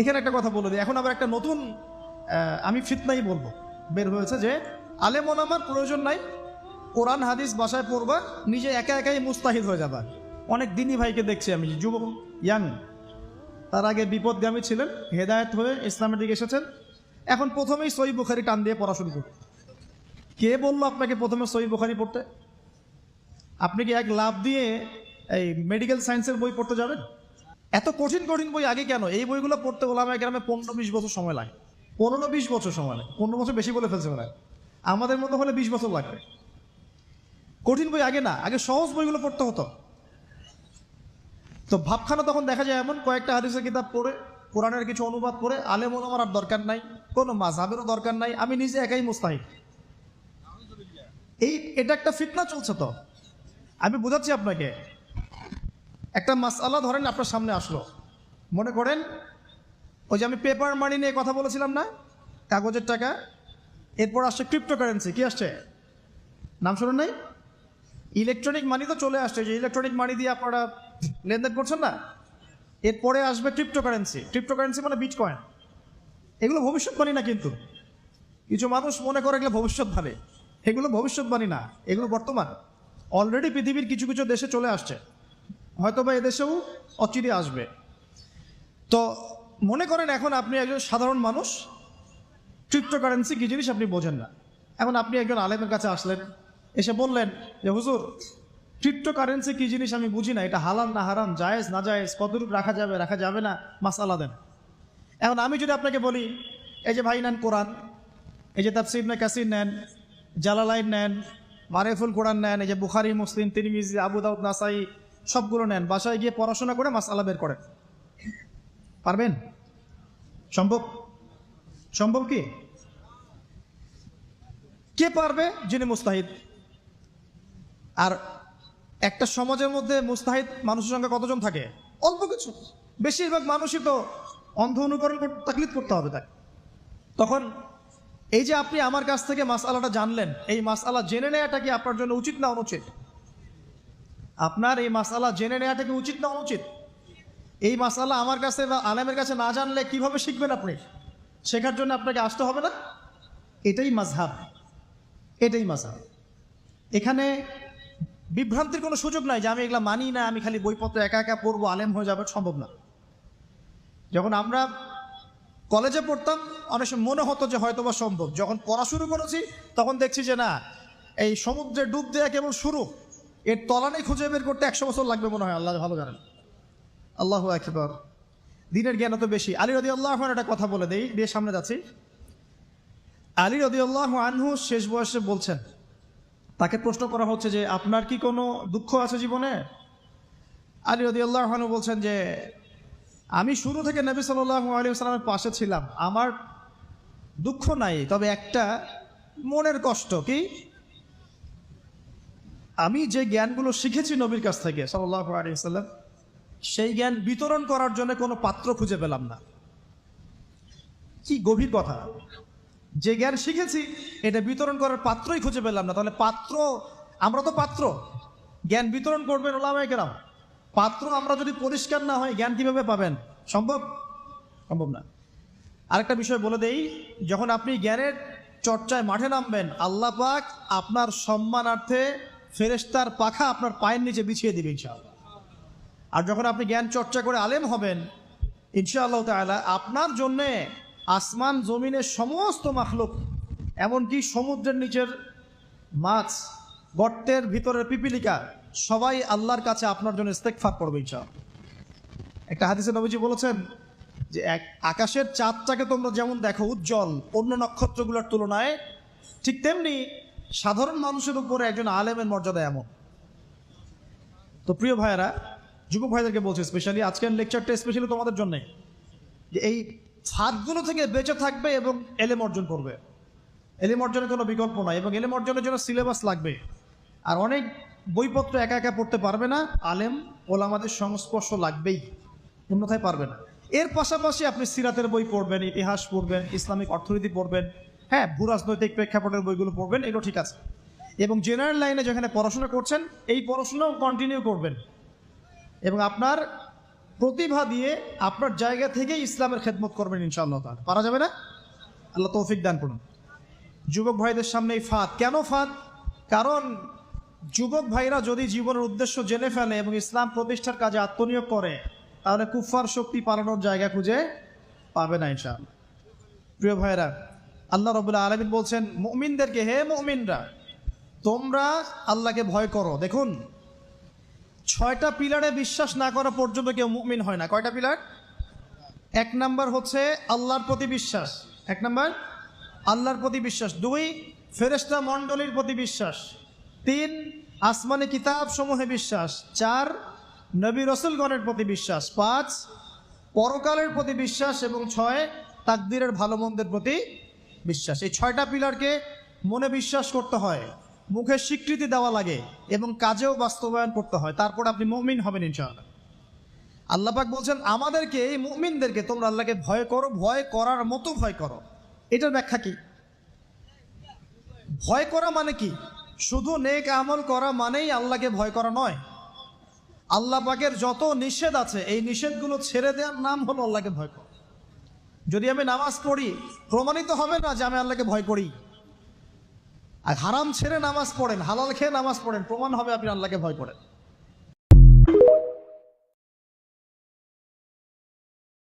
এখানে একটা কথা বলে দিই। এখন আবার একটা নতুন আমি ফিতনাই বলব। বের হয়েছে যে, আলেম ওলামার প্রয়োজন নাই, কোরআন, হাদিস বাসায় পড়বা, নিজে একা একাই মুস্তাহিদ হয়ে যাবা। অনেক দিনই ভাইকে দেখছি আমি, যুবক, ইয়াং। তার আগে বিপদগামী ছিলেন, হেদায়েত হয়ে ইসলামের দিকে এসেছেন। এখন প্রথমেই সই বুখারি টান দিয়ে পড়া শুরু কে বলল আপনাকে প্রথমে সই বুখারি পড়তে? আপনি কি এক লাভ দিয়ে এই মেডিকেল সায়েন্সের বই পড়তে যাবেন? এত কঠিন কঠিন বই আগে কেন? এই বইগুলো পড়তে ওলামা গ্রামে পনেরো, বিশ বছর সময় লাগে। পনেরো, বিশ বছর সময় লাগে। পনেরো বছর বেশি বলে ফেলছে ওরা। আমাদের মতো হলে বিশ বছর লাগবে। কঠিন বই আগে না, আগে সহজ বইগুলো পড়তে হতো। তো ভাবখানা তখন দেখা যায় এমন, কয়েকটা হাদিসের কিতাব পড়ে, কোরআনের কিছু অনুবাদ করে আলেম ওলামার আর দরকার নাই, কোনো মাঝহাবেরও দরকার নাই, আমি নিজে একাই মুস্তাহিদ। এই, এটা একটা ফিতনা চলছে তো। আমি বোঝাচ্ছি আপনাকে একটা মাস মাসালা ধরেন আপনার সামনে আসলো। মনে করেন, ওই যে আমি পেপার মানি নিয়ে কথা বলেছিলাম না? কাগজের টাকা। এরপর আসছে ক্রিপ্টোকারেন্সি কি আসছে? নাম শুনুন নাই? ইলেকট্রনিক মানি তো চলে আসছে যে ইলেকট্রনিক মানি দিয়ে আপনারা লেনদেন করছেন না? এরপরে আসবে ক্রিপ্টোকারেন্সি ক্রিপ্টোকারেন্সি মানে বিট কয়েন এগুলো ভবিষ্যৎবাণী না কিন্তু? কিছু মানুষ মনে করে এগুলো ভবিষ্যৎবাণী। এগুলো ভবিষ্যৎবাণী না, এগুলো বর্তমান। অলরেডি পৃথিবীর কিছু কিছু দেশে চলে আসছে। হয়তো বা এদেশেও অচিরে আসবে। তো মনে করেন এখন আপনি একজন সাধারণ মানুষ ক্রিপ্টোকারেন্সি কি জিনিস আপনি বোঝেন না। এখন আপনি একজন আলেমের কাছে আসলেন, এসে বললেন যে, হুজুর ক্রিপ্টোকারেন্সি কি জিনিস আমি বুঝি না, এটা হালাল না হারাম, জায়েজ না জায়েজ কতটুকু রাখা যাবে রাখা যাবে না, মাসালা দেন। এখন আমি যদি আপনাকে বলি, এই যে ভাই নেন কোরআন, এই যে তাফসির না কাসির নেন, জালালাইন নেন, মারেফুল কোরআন নেন, এই যে বুখারি, মুসলিম, তিরমিজি, আবু দাউদ, নাসাই সবগুলো নেন, বাসায় গিয়ে পড়াশোনা করে মাসালা বের করেন। পারবেন? সম্ভব? সম্ভব কি? কে পারবে? যিনি মুস্তাহিদ। আর একটা সমাজের মধ্যে মুস্তাহিদ মানুষের সঙ্গে কতজন থাকে? অল্প কিছু। বেশিরভাগ মানুষই তো অন্ধ অনুকরণ কর- তাকলিদ করতে হবে তাকে। তখন এই যে আপনি আমার কাছ থেকে মাসালাটা জানলেন, এই মাসালা জেনে নেওয়াটা কি আপনার জন্য উচিত না অনুচিত? আপনার এই মাসালা জেনে নেওয়াটা কি উচিত না অনুচিত? এই মাসালা আমার কাছে বা আলেমের কাছে না জানলে কীভাবে শিখবেন আপনি? শেখার জন্য আপনাকে আসতে হবে না? এটাই মাঝহাব। এটাই মাঝহাব। এখানে বিভ্রান্তির কোনো সুযোগ নাই যে আমি এগুলা মানি না, আমি খালি বইপত্র একা একা পড়ব, আলেম হয়ে যাবে, সম্ভব না। যখন আমরা কলেজে পড়তাম, অনেক সময় মনে হতো যে হয়তো বা সম্ভব। যখন পড়া শুরু করেছি, তখন দেখছি যে না, এই সমুদ্রে ডুব দেওয়া কেবল শুরু। এর তলানে খুঁজে বের করতে একশো বছর লাগবে মনে হয়, আল্লাহ ভালো জানেন। আল্লাহ একবার দিনের জ্ঞান তো বেশি। আলী রদি আল্লাহ একটা কথা বলে দেই, দিয়ে সামনে যাচ্ছি। আলী রদি আল্লাহ আনহু শেষ বয়সে বলছেন, তাকে প্রশ্ন করা হচ্ছে যে, আপনার কি কোনো দুঃখ আছে জীবনে? আলী রদি আল্লাহ আনহু বলছেন যে, আমি শুরু থেকে নবী সাল্লাহ আলী সাল্লামের পাশে ছিলাম। আমার দুঃখ নাই, তবে একটা মনের কষ্ট, কি? আমি যে জ্ঞানগুলো শিখেছি নবীর কাছ থেকে সাল্লাহ আলী সাল্লাম সেই জ্ঞান বিতরণ করার জন্য কোনো পাত্র খুঁজে পেলাম না। কি গভীর কথা। যে জ্ঞান শিখেছি, এটা বিতরণ করার পাত্রই খুঁজে পেলাম না। তাহলে পাত্র, আমরা তো পাত্র। জ্ঞান বিতরণ করবেন ওলামায় কেরাম। পাত্র আমরা যদি পরিষ্কার না হয়, জ্ঞান কীভাবে পাবেন? সম্ভব? সম্ভব না। আরেকটা বিষয় বলে দেই, যখন আপনি জ্ঞানের চর্চায় মাঠে নামবেন, আল্লাহ পাক আপনার সম্মানার্থে ফেরেস্তার পাখা আপনার পায়ের নিচে বিছিয়ে দিবে ইনশাআল্লাহ। আর যখন আপনি জ্ঞান চর্চা করে আলেম হবেন, ইনশাআল্লাহ তাআলা আপনার জন্যে আসমান, জমিনের সমস্ত মাখলুক, এমনকি সমুদ্রের নিচের মাছ, গর্তের ভিতরের পিপিলিকা, সবাই আল্লাহর কাছে আপনার জন্য ইস্তেকফার করবে ইনশাআল্লাহ। একটা হাদিসে নবীজি বলেছেন যে, এক আকাশের চাঁদটাকে তোমরা যেমন দেখো উজ্জ্বল, অন্য নক্ষত্রগুলোর তুলনায় ঠিক তেমনি সাধারণ মানুষের উপরে একজন আলেমের মর্যাদা এমন। তো প্রিয় ভাইয়েরা, যুবক ভাইদেরকে বলছি স্পেশালি আজকের লেকচারটা স্পেশালি তোমাদের জন্যে, যে এই ফাঁদগুলো থেকে বেঁচে থাকবে এবং এলেম অর্জন করবে। এলেম অর্জনের কোনো বিকল্প নয়, এবং এলেম অর্জনের জন্য সিলেবাস লাগবে। আর অনেক বইপত্র একা একা পড়তে পারবে না, আলেম ওলামাদের সংস্পর্শ লাগবেই, অন্যথায় পারবে না। এর পাশাপাশি আপনি সিরাতের বই পড়বেন, ইতিহাস পড়বেন, ইসলামিক অর্থনীতি পড়বেন হ্যাঁ ভূরাজনৈতিক প্রেক্ষাপটের বইগুলো পড়বেন, এগুলো ঠিক আছে। এবং জেনারেল লাইনে যেখানে পড়াশোনা করছেন, এই পড়াশোনাও কন্টিনিউ করবেন। এবং আপনার প্রতিভা দিয়ে আপনার জায়গা থেকে ইসলামের খেদমত করবেন ইনশাআল্লাহ তাআলা। পারা যাবে না? আল্লাহ তৌফিক দান করুন। যুবক ভাইদের সামনে এই ফাঁদ। কেন ফাঁদ? কারণ যুবক ভাইরা যদি জীবনের উদ্দেশ্য জেনে ফেলে এবং ইসলাম প্রতিষ্ঠার কাজে আত্মনিয়োগ করে, তাহলে কুফার শক্তি পালানোর জায়গা খুঁজে পাবে না ইনশাআল্লাহ। প্রিয় ভাইরা আল্লাহ রবুল্লাহ আলমিন বলছেন, মুমিনদেরকে হে মুমিনরা, তোমরা আল্লাহকে ভয় করো। দেখুন, ছয়টা পিলারে বিশ্বাস না করা পর্যন্ত কেউ মুমিন হয় না। কয়টা পিলার? এক নাম্বার হচ্ছে আল্লাহর প্রতি বিশ্বাস। এক নাম্বার, আল্লাহর প্রতি বিশ্বাস। দুই ফেরেস্তা মণ্ডলীর প্রতি বিশ্বাস। তিন, আসমানি কিতাব সমূহে বিশ্বাস। চার, নবী রসুলগণের প্রতি বিশ্বাস। পাঁচ, পরকালের প্রতি বিশ্বাস। এবং ছয়, তাকদিরের ভালো মন্দের প্রতি বিশ্বাস। এই ছয়টা পিলারকে মনে বিশ্বাস করতে হয়, মুখে স্বীকৃতি দেওয়া লাগে এবং কাজেও বাস্তবায়ন করতে হয়। তারপর আপনি মমিন হবেন ইনশাআল্লাহ। আল্লাপাক বলছেন, আমাদেরকে, এই মুমিনদেরকে তোমরা আল্লাহকে ভয় করো, ভয় করার মতো ভয় করো। এটার ব্যাখ্যা কি? ভয় করা মানে কি? শুধু নেক আমল করা মানেই আল্লাহকে ভয় করা নয়। আল্লাহ পাকের যত নিষেধ আছে, এই নিষেধগুলো ছেড়ে দেওয়ার নাম হলো আল্লাহকে ভয় করা। যদি আমি নামাজ পড়ি, প্রমাণিত হবে না যে আমি আল্লাহকে ভয় করি। আর হারাম ছেড়ে নামাজ পড়েন, হালাল খেয়ে নামাজ পড়েন, প্রমাণ হবে আপনি আল্লাহকে ভয় করেন।